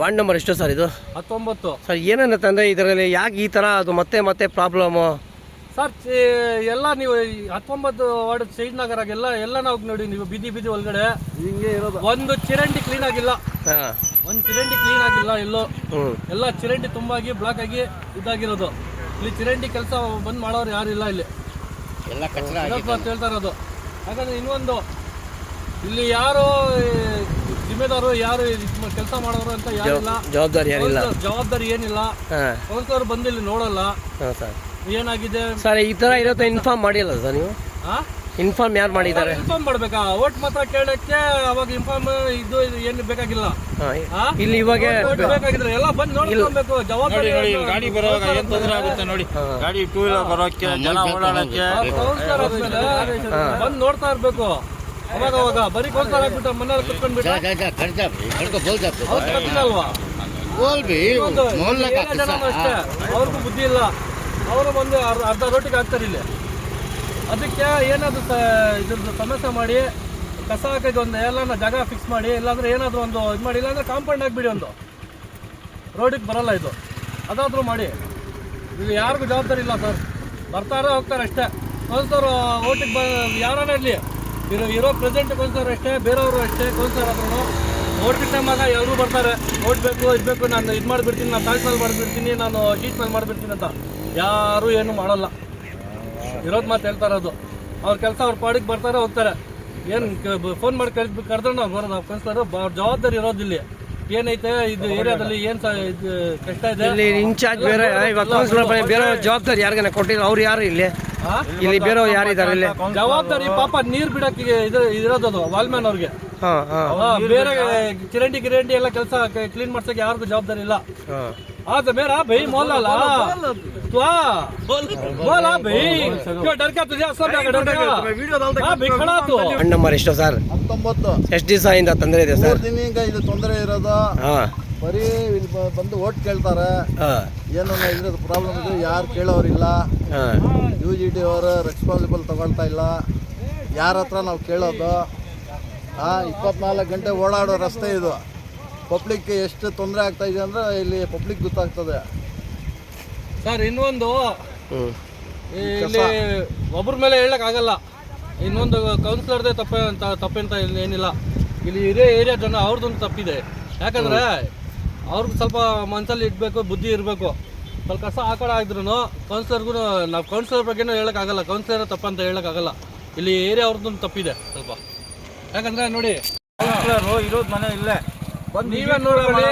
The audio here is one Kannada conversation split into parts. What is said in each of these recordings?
ವಾರ್ಡ್ ನಂಬರ್ ಎಷ್ಟು ಸರ್ ಇದು? ಹತ್ತೊಂಬತ್ತು. ಸರ್ ಏನಂತ ಅಂದರೆ ಇದರಲ್ಲಿ ಯಾಕೆ ಈ ಥರ ಅದು ಮತ್ತೆ ಮತ್ತೆ ಪ್ರಾಬ್ಲಮು ಸರ್ ಎಲ್ಲ ನೀವು ಈ ಹತ್ತೊಂಬತ್ತು ವಾರ್ಡ್ ಶಹೀದ್ ನಗರಾಗೆಲ್ಲ ಎಲ್ಲ ನಾವು ನೋಡಿ ನೀವು ಬಿದಿ ಬಿದಿ ಒಳಗಡೆ. ಹಿಂಗೆ ಇರೋದು. ಒಂದು ಚಿರಂಡಿ ಕ್ಲೀನ್ ಆಗಿಲ್ಲ. ಹಾಂ. ಒಂದು ಚಿರಂಡಿ ಕ್ಲೀನ್ ಆಗಿಲ್ಲ ಎಲ್ಲೋ. ಹ್ಞೂ ಎಲ್ಲ ಚಿರಂಡಿ ತುಂಬಾಗಿ ಬ್ಲಾಕ್ ಆಗಿ ಇದಾಗಿರೋದು. ಇಲ್ಲಿ ಚಿರಂಡಿ ಕೆಲಸ ಬಂದ್ ಮಾಡೋರು ಯಾರು ಇಲ್ಲ ಇಲ್ಲಿ. ಎಲ್ಲ ಹೇಳ್ತಾ ಇರೋದು. ಯಾಕಂದ್ರೆ ಇನ್ನೊಂದು ಇಲ್ಲಿ ಯಾರು ಜಿಮ್ಮೆದಾರು ಯಾರು ಕೆಲಸ ಮಾಡೋರು ಅಂತ ಯಾರಿಲ್ಲ ಜವಾಬ್ದಾರಿ ಯಾರಿಲ್ಲ ಜವಾಬ್ದಾರಿ ಏನಿಲ್ಲ. ಕೌನ್ಸಿಲರ್ ಬಂದು ಇಲ್ಲಿ ನೋಡಲ್ಲ. ಹಾಂ ಸರ್. ಏನಾಗಿದೆ? ಸರ್ ಈ ತರ ಇರುತ್ತೆ ಇನ್ಫಾರ್ಮ್ ಮಾಡಿಲ್ಲ ಸರ್ ನೀವು? ಇನ್ಫಾರ್ಮ್ ಯಾರು ಮಾಡಿದ್ದಾರೆ? ಇನ್ಫಾರ್ಮ್ ಮಾಡ್ಬೇಕಾ? ಓಟ್ ಮಾತ್ರ ಕೇಳಕ್ಕೆ ಅವಾಗ ಇನ್ಫಾರ್ಮ್ ಇದು ಇದು ಏನು ಬೇಕಾಗಿಲ್ಲ. ಇಲ್ಲಿ ಇವಾಗ ಬೇಕಾಗಿದ್ರೆ ಎಲ್ಲ ಬಂದು ನೋಡ್ಕೊಬೇಕು ಜವಾಬ್ದಾರಿ ಗಾಡಿ ಬರೋವಾಗ ಏನ್ ತೊಂದರೆ ಆಗುತ್ತೆ ನೋಡಿ. ಗಾಡಿ ಟೂ ವೀಲರ್ ಬರೋಕ್ಕೆ ಜನ ಓಡಾಡಕ್ಕೆ ಬಂದು ನೋಡ್ತಾ ಇರ್ಬೇಕು. ಅವಾಗ ಅವಾಗ ಬರೀ ಕೌನ್ಸಿಲರ್ ಆಗ್ಬಿಟ್ಟು ಮನೇಲಿ ಕುತ್ಕೊಂಡ್ಬಿಟ್ಟು? ಅವ್ರು ಅಷ್ಟೇ. ಅವ್ರಿಗೂ ಬುದ್ಧಿ ಇಲ್ಲ. ಅವರು ಬಂದು ಅರ್- ಅರ್ಧ ರೋಟಿಗೆ ಹಾಕ್ತಾರೆ ಇಲ್ಲಿ. ಅದಕ್ಕೆ ಏನಾದ್ರು ಇದ್ರದ್ದು ಸಮಸ್ಯೆ ಮಾಡಿ ಕಸ ಹಾಕಕ್ಕೆ ಒಂದು ಎಲ್ಲಾನ ಜಾಗ ಫಿಕ್ಸ್ ಮಾಡಿ ಇಲ್ಲಾಂದ್ರೆ ಏನಾದರೂ ಒಂದು ಇದು ಮಾಡಿ ಇಲ್ಲಾಂದ್ರೆ ಕಾಂಪೌಂಡ್ ಹಾಕ್ಬಿಡಿ ಒಂದು. ರೋಡಿಗೆ ಬರಲ್ಲ ಇದು. ಅದಾದರೂ ಮಾಡಿ. ಇದು ಯಾರಿಗೂ ಜವಾಬ್ದಾರಿ ಇಲ್ಲ ಸರ್. ಬರ್ತಾರೆ ಹೋಗ್ತಾರೆ ಅಷ್ಟೇ. ಕೌನ್ಸರ್ ಓಟಿಗೆ ಬ ಯಾರನ್ನ ಇರಲಿ. ಇರೋ ಇರೋ ಪ್ರೆಸೆಂಟ್ ಕೊಂತಾರೆ ಅಷ್ಟೇ ಬೇರೆಯವರು ಅಷ್ಟೇ ಕೌನ್ಸರ್ ಆದ್ರೂ ಓಟ್ ಮಗ ಎಲ್ಲರೂ ಬರ್ತಾರೆ. ಓಟ್ ಬೇಕು ಇದು ಬೇಕು ನಾನು ಇದು ಮಾಡಿಬಿಡ್ತೀನಿ ನಾನು ತಾಜ್ ಮಾಡ್ಬಿಡ್ತೀನಿ ನಾನು ಶೀಟ್ ಮೇಲೆ ಮಾಡಿಬಿಡ್ತೀನಿ ಅಂತ. ಯಾರೂ ಏನು ಮಾಡಲ್ಲ. ಇರೋದು ಮಾತು ಹೇಳ್ತಾ ಇರೋದು ಅವ್ರ ಕೆಲಸ ಅವ್ರ ಪಾಡಿಗೆ ಬರ್ತಾರೆ ಹೋಗ್ತಾರೆ. ಏನು ಫೋನ್ ಮಾಡಿ ಕರೆದ್ ಕರೆದ್ರೆ ನಾವು ಬರೋದು ಅವ್ರ ಜವಾಬ್ದಾರಿ ಇರೋದು ಇಲ್ಲಿ. ಏನೈತೆ ಇದು ಏರಿಯಾದಲ್ಲಿ ಏನು ಕಷ್ಟ ಇದೆ? ಇಲ್ಲಿ ಇನ್ಚಾರ್ಜ್ ಬೇರೆ ಬೇರೆ ಜವಾಬ್ದಾರಿ ಯಾರಿಗಾನ ಕೊಟ್ಟಿಲ್ಲ ಅವ್ರು ಯಾರು ಇಲ್ಲಿ? ಇಲ್ಲಿ ಬೇರೆ ಯಾರು ಇದ್ದಾರೆ ಇಲ್ಲಿ ಜವಾಬ್ದಾರಿ ಪಾಪ ನೀರ್ ಬಿಡಕ್ಕೆ ಇದು ಇರೋದು ವಾಲ್ಮ್ಯಾನ್ ಅವ್ರಿಗೆ ಹಾಂ ಹಾಂ ಆ, ಬೇರೆ ಚಿರಂಡಿ ಗಿರಂಡಿ ಎಲ್ಲ ಕೆಲಸ ಕ್ಲೀನ್ ಮಾಡ್ಸಕ್ಕೆ ಯಾರಿಗೂ ಜವಾಬ್ದಾರಿ ಇಲ್ಲ ಹಾಂ आज मेरा भाई मोहल्ला ला तो बोला भाई क्यों डर क्या तुझे सब क्या डर क्या हाँ भाई खड़ा तो ವಾರ್ಡ್ ನಂಬರ್ ಎಷ್ಟು ಸರ್ ಹತ್ತೊಂಬತ್ತು ಎಷ್ಟು ದಿವಸ ಇಂದ ತೊಂದರೆ ಇದೆ ಸರ್ ಮೂರು ದಿನದಿಂದ ಇದು ತೊಂದರೆ ಇರೋದು ಹಾಂ ಬರೀ ಇಲ್ಲಿ ಬ- ಬಂದು ಓಟ್ ಕೇಳ್ತಾರೆ ಹಾಂ ಏನು ಇದ್ರದ್ದು ಪ್ರಾಬ್ಲಮ್ ಇದೆ ಯಾರು ಕೇಳೋರಿಲ್ಲ ಹಾಂ ಯು ಜಿ ಡಿ ಅವರು ರೆಸ್ಪಾನ್ಸಿಬಲ್ ತಗೊಳ್ತಾ ಇಲ್ಲ. ಯಾರ ಹತ್ರ ನಾವು ಕೇಳೋದು? ಹಾಂ ಇಪ್ಪತ್ನಾಲ್ಕು ಗಂಟೆ ಓಡಾಡೋ ರಸ್ತೆ ಇದು. ಪಬ್ಲಿಕ್ ಎಷ್ಟು ತೊಂದರೆ ಆಗ್ತಾ ಇದೆ ಅಂದರೆ ಇಲ್ಲಿ ಪಬ್ಲಿಕ್ ಗೊತ್ತಾಗ್ತದೆ. ಸರ್ ಇನ್ನೊಂದು ಇಲ್ಲಿ ಒಬ್ಬರ ಮೇಲೆ ಹೇಳಕ್ ಆಗಲ್ಲ. ಇನ್ನೊಂದು ಕೌನ್ಸಿಲರ್ದೇ ತಪ್ಪ ಅಂತ ತಪ್ಪಂತ ಇಲ್ಲಿ ಏನಿಲ್ಲ. ಇಲ್ಲಿ ಇದೇ ಏರಿಯಾ ಜನ ಅವ್ರದ್ದೊಂದು ತಪ್ಪಿದೆ. ಯಾಕಂದ್ರೆ ಅವ್ರಿಗೆ ಸ್ವಲ್ಪ ಮನಸ್ಸಲ್ಲಿ ಇಡಬೇಕು ಬುದ್ಧಿ ಇರಬೇಕು. ಸ್ವಲ್ಪ ಕಸ ಆ ಕಡೆ ಆಗಿದ್ರು ಕೌನ್ಸಿಲರ್ಗೂ ನಾವು ಕೌನ್ಸಿಲರ್ ಬಗ್ಗೆನೂ ಹೇಳೋಕ್ಕಾಗಲ್ಲ ಕೌನ್ಸಿಲರ್ ತಪ್ಪಂತ ಹೇಳೋಕ್ಕಾಗಲ್ಲ. ಇಲ್ಲಿ ಏರಿಯಾ ಅವ್ರದ್ದು ತಪ್ಪಿದೆ ಸ್ವಲ್ಪ. ಯಾಕಂದ್ರೆ ನೋಡಿ ಕೌನ್ಸಿಲರು ಇರೋದು ಮನೆ ಇಲ್ಲೇ. ಬಂದು ನೀವೇ ನೋಡ್ಕೊಳ್ಳಿ.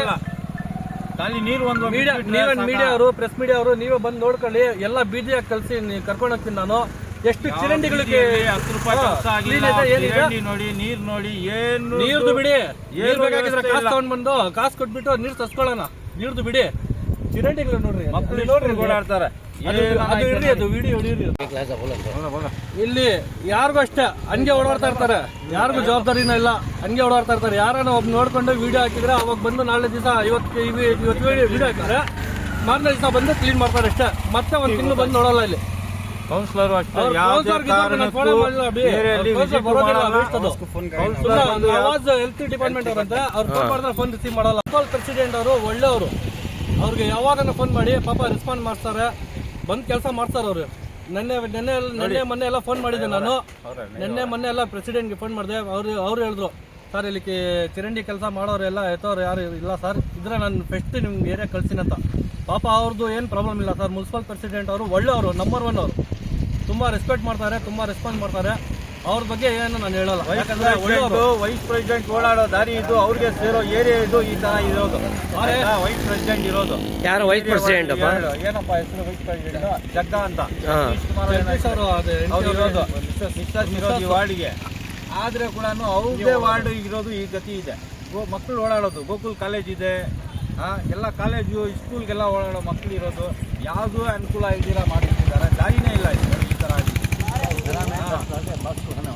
ಖಾಲಿ ನೀರು ಒಂದು ಮೀಡಿಯಾ ನೀವೇ ಮೀಡಿಯಾ ಅವರು ಪ್ರೆಸ್ ಮೀಡಿಯಾ ಅವರು ನೀವೇ ಬಂದು ನೋಡ್ಕೊಳ್ಳಿ. ಎಲ್ಲ ಬೀದಿಯಾಗಿ ಕಳಿಸಿ ಕರ್ಕೊಂಡು ಹೋಗ್ತೀನಿ ನಾನು. ಎಷ್ಟು ಚಿರಂಡಿಗಳಿಗೆ ಹತ್ತು ರೂಪಾಯಿ ಖರ್ಚು ಆಗಿಲ್ಲ ನೋಡಿ ನೀರು ನೋಡಿ ಏನು ನೀರ್ದು ಬಿಡಿ. ಏನು ಬೇಕಾಗಿದ್ರೆ ಕಾಸು. ತಗೊಂಡ್ ಬಂದು ಕಾಸು ಕೊಟ್ಬಿಟ್ಟು ನೀರು ತರ್ಸ್ಕೊಳ್ಳೋಣ. ನೀರ್ದು ಬಿಡಿ. ಚಿರಂಡಿಗಳು ನೋಡ್ರಿ ಮಕ್ಕಳು ನೋಡ್ರಿ ಓಡಾಡ್ತಾರೆ. ಇಲ್ಲಿ ಯಾರಿಗೂ ಅಷ್ಟೇ ಹಂಗೆ ಓಡಾಡ್ತಾ ಇರ್ತಾರೆ. ಯಾರಿಗೂ ಜವಾಬ್ದಾರಿನ ಇಲ್ಲ. ಹಂಗೆ ಓಡಾಡ್ತಾ ಇರ್ತಾರೆ. ಯಾರನ್ನ ಒಬ್ಬ ನೋಡ್ಕೊಂಡು ವಿಡಿಯೋ ಹಾಕಿದ್ರೆ ಅವಾಗ ಬಂದು ನಾಳೆ ದಿವಸ ಇವತ್ತು ಇವಿ- ಇವತ್ತು ವಿಡಿಯೋ ಹಾಕಿದ್ರೆ ಮಾರನೇ ದಿವಸ ಬಂದು ಕ್ಲೀನ್ ಮಾಡ್ತಾರೆ ಅಷ್ಟೇ. ಮತ್ತೆ ಒಂದ್ ತಿಂಗಳು ಬಂದು ನೋಡಲ್ಲ ಇಲ್ಲಿ. ಕೌನ್ಸಿಲರ್ ಅಷ್ಟೇ ಹೆಲ್ತ್ ಡಿಪಾರ್ಟ್ಮೆಂಟ್ ಅವ್ರಂತೆ. ಅವ್ರು ಫೋನ್ ಮಾಡಿದ್ರೆ ಫೋನ್ ರಿಸೀವ್ ಮಾಡಲ್ಲ. ಪ್ರೆಸಿಡೆಂಟ್ ಅವರು ಒಳ್ಳೆಯವರು. ಅವ್ರಿಗೆ ಯಾವಾಗ ಫೋನ್ ಮಾಡಿ, ಪಾಪ ರೆಸ್ಪಾಂಡ್ ಮಾಡ್ತಾರೆ ಬಂದು ಕೆಲಸ ಮಾಡ್ತಾರೆ ಅವರು. ನೆನ್ನೆ ನೆನ್ನೆ ನೆನ್ನೆ ಮೊನ್ನೆ ಎಲ್ಲ ಫೋನ್ ಮಾಡಿದ್ದೆ ನಾನು. ನೆನ್ನೆ ಮೊನ್ನೆ ಎಲ್ಲ ಪ್ರೆಸಿಡೆಂಟ್ಗೆ ಫೋನ್ ಮಾಡಿದೆ. ಅವರು, ಅವ್ರು ಹೇಳಿದ್ರು ಸರ್ ಇಲ್ಲಿ ಚಿರಂಡಿ ಕೆಲಸ ಮಾಡೋರೆಲ್ಲ ಎತ್ತವ್ರು ಯಾರು ಇಲ್ಲ ಸರ್ ಇದ್ರೆ ನಾನು ಫಸ್ಟ್ ನಿಮ್ಗೆ ಏರಿಯಾ ಕಳ್ಸಿನ ಅಂತ. ಪಾಪ ಅವ್ರದ್ದು ಏನು ಪ್ರಾಬ್ಲಮ್ ಇಲ್ಲ ಸರ್ ಮುನ್ಸಿಪಲ್ ಪ್ರೆಸಿಡೆಂಟ್ ಅವರು ಒಳ್ಳೆಯವರು ನಂಬರ್ ಒನ್ ಅವರು. ತುಂಬ ರೆಸ್ಪೆಕ್ಟ್ ಮಾಡ್ತಾರೆ, ತುಂಬ ರೆಸ್ಪಾನ್ಸ್ ಮಾಡ್ತಾರೆ. ಅವ್ರ ಬಗ್ಗೆ ಏನು ನಾನು ಹೇಳಲ್ಲ. ಯಾಕಂದ್ರೆ ವೈಸ್ ಪ್ರೆಸಿಡೆಂಟ್ ಓಡಾಡೋ ದಾರಿ ಇದು ಅವ್ರಿಗೆ ಸೇರೋ ಏರಿಯಾ ಇದು ಈ ತರ ಇರೋದು. ವೈಸ್ ಪ್ರೆಸಿಡೆಂಟ್ ಇರೋದು. ಯಾರು ವೈಸ್ ಪ್ರೆಸಿಡೆಂಟ್ ಅಪ್ಪ? ಏನಪ್ಪ ಹೆಸರು ವೈಸ್ ಪ್ರೆಸಿಡೆಂಟ್ ಜಗ್ಗ ಅಂತ. ಅವರು ಇರೋದು. ಇರೋದು ಈ ವಾರ್ಡ್ಗೆ. ಆದ್ರೆ ಕೂಡ ಅವ್ರದೇ ವಾರ್ಡ್. ಇರೋದು ಈ ಗತಿ ಇದೆ. ಗೋ- ಮಕ್ಕಳು ಓಡಾಡೋದು. ಗೋಕುಲ್ ಕಾಲೇಜ್ ಇದೆ. ಎಲ್ಲಾ ಎಲ್ಲ ಕಾಲೇಜು ಸ್ಕೂಲ್ಗೆಲ್ಲ ಓಡಾಡೋ ಮಕ್ಕಳು ಇರೋದು. ಯಾವುದೂ ಅನುಕೂಲ ಇದ್ದೀರಾ ಮಾಡಿರ್ತಿದ್ದಾರೆ. ದಾರಿನೇ ಇಲ್ಲ ಇದು. 그다음 에, 다시놨으면마스 크.